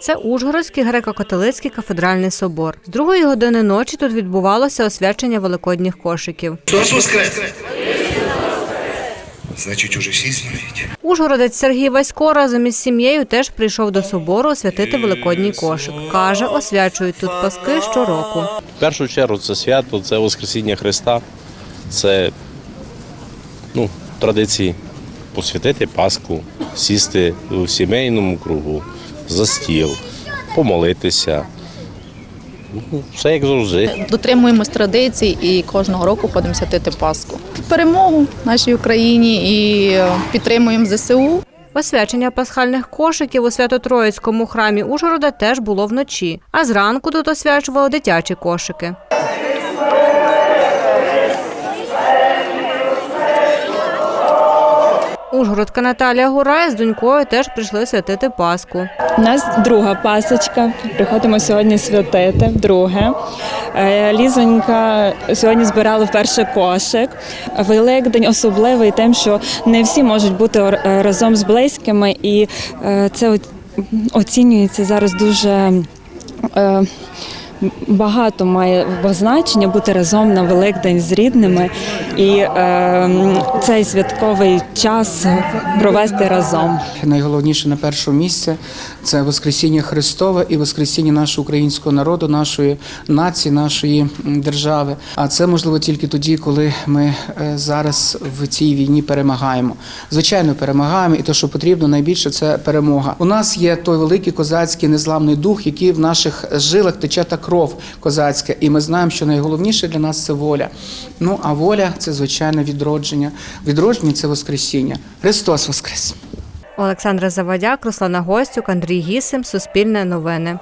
Це Ужгородський греко-католицький кафедральний собор. З другої години ночі тут відбувалося освячення великодніх кошиків. Воскрес! Значить, уже всі знають. Ужгородець Сергій Васько разом із сім'єю теж прийшов до собору освятити великодній кошик. Каже, освячують тут паски щороку. В першу чергу це свято, це Воскресіння Христа, це ну, традиції посвятити Пасху, сісти у сімейному кругу, за стіл, помолитися. Ну, все як завжди. Дотримуємось традицій і кожного року ходимо святити Пасху. Перемогу нашій Україні і підтримуємо ЗСУ. Освячення пасхальних кошиків у Свято-Троїцькому храмі Ужгорода теж було вночі, а зранку тут освячували дитячі кошики. Ужгородка Наталія Гурай з донькою теж прийшли святити Пасху. У нас друга пасочка. Приходимо сьогодні святити, друге. Е, Лізонька сьогодні збирала вперше кошик. Великдень особливий тим, що не всі можуть бути е, разом з близькими, і е, це оцінюється зараз дуже. Багато має значення бути разом на Великдень з рідними і е, цей святковий час провести разом. Найголовніше на першому місці це Воскресіння Христове і Воскресіння нашого українського народу, нашої нації, нашої держави. А це можливо тільки тоді, коли ми е, зараз в цій війні перемагаємо. Звичайно, перемагаємо, і те, що потрібно, найбільше це перемога. У нас є той великий козацький незламний дух, який в наших жилах тече та кров козацька. І ми знаємо, що найголовніше для нас це воля. Ну а воля це звичайно відродження. Відродження це Воскресіння. Христос Воскрес! Олександра Завадяк, Руслана Гостюк, Андрій Гісим, Суспільне новини.